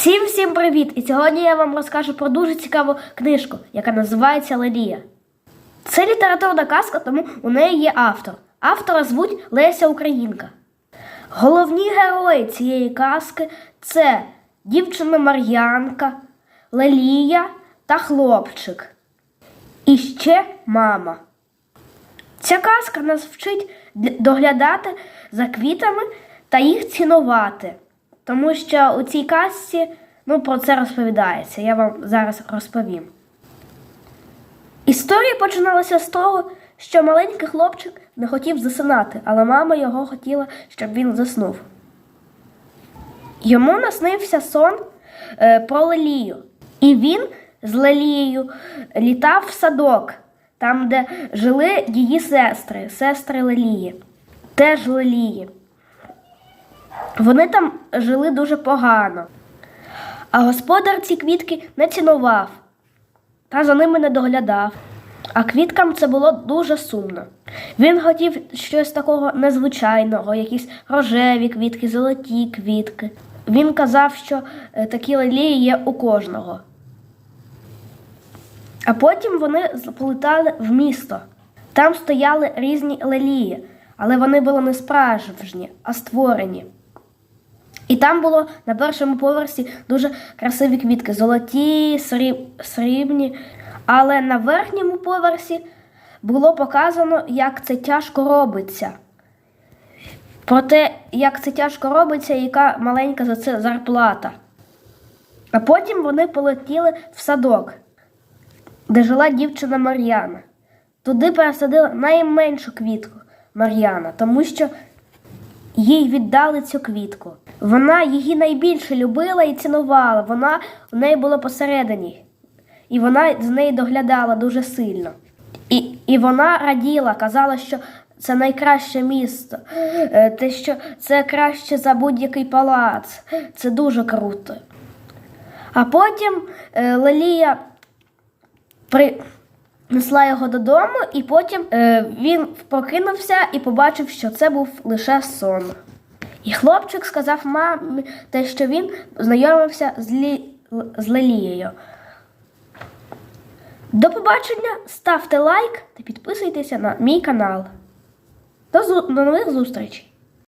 Всім всім привіт! І сьогодні я вам розкажу про дуже цікаву книжку, яка називається Лелія. Це літературна казка, тому у неї є автор. Автора звуть Леся Українка. Головні герої цієї казки це дівчина Мар'янка, Лелія та хлопчик. І ще мама. Ця казка нас вчить доглядати за квітами та їх цінувати. Тому що у цій казці ну, про це розповідається. Я вам зараз розповім. Історія починалася з того, що маленький хлопчик не хотів засинати, але мама його хотіла, щоб він заснув. Йому наснився сон е, про Лелію. І він з Лелією літав в садок, там, де жили її сестри, сестри Лелії, теж Лелії. Вони там жили дуже погано. А господар ці квітки не цінував та за ними не доглядав. А квіткам це було дуже сумно. Він хотів щось такого незвичайного, якісь рожеві квітки, золоті квітки. Він казав, що е, такі лелії є у кожного. А потім вони полетали в місто. Там стояли різні лелії, але вони були не справжні, а створені. І там було на першому поверсі дуже красиві квітки, золоті, сріб, срібні. Але на верхньому поверсі було показано, як це тяжко робиться. Про те, як це тяжко робиться, і яка маленька за це зарплата. А потім вони полетіли в садок, де жила дівчина Мар'яна. Туди пересадили найменшу квітку Мар'яна, тому що їй віддали цю квітку. Вона її найбільше любила і цінувала. Вона у неї була посередині, і вона з неї доглядала дуже сильно. І, і вона раділа, казала, що це найкраще місто, е, те, що це краще за будь-який палац. Це дуже круто. А потім е, Лелія принесла його додому, і потім е, він прокинувся і побачив, що це був лише сон. І хлопчик сказав мамі те, що він знайомився з, Лі... з Лелією. До побачення, ставте лайк та підписуйтеся на мій канал. До, зу... до нових зустрічей!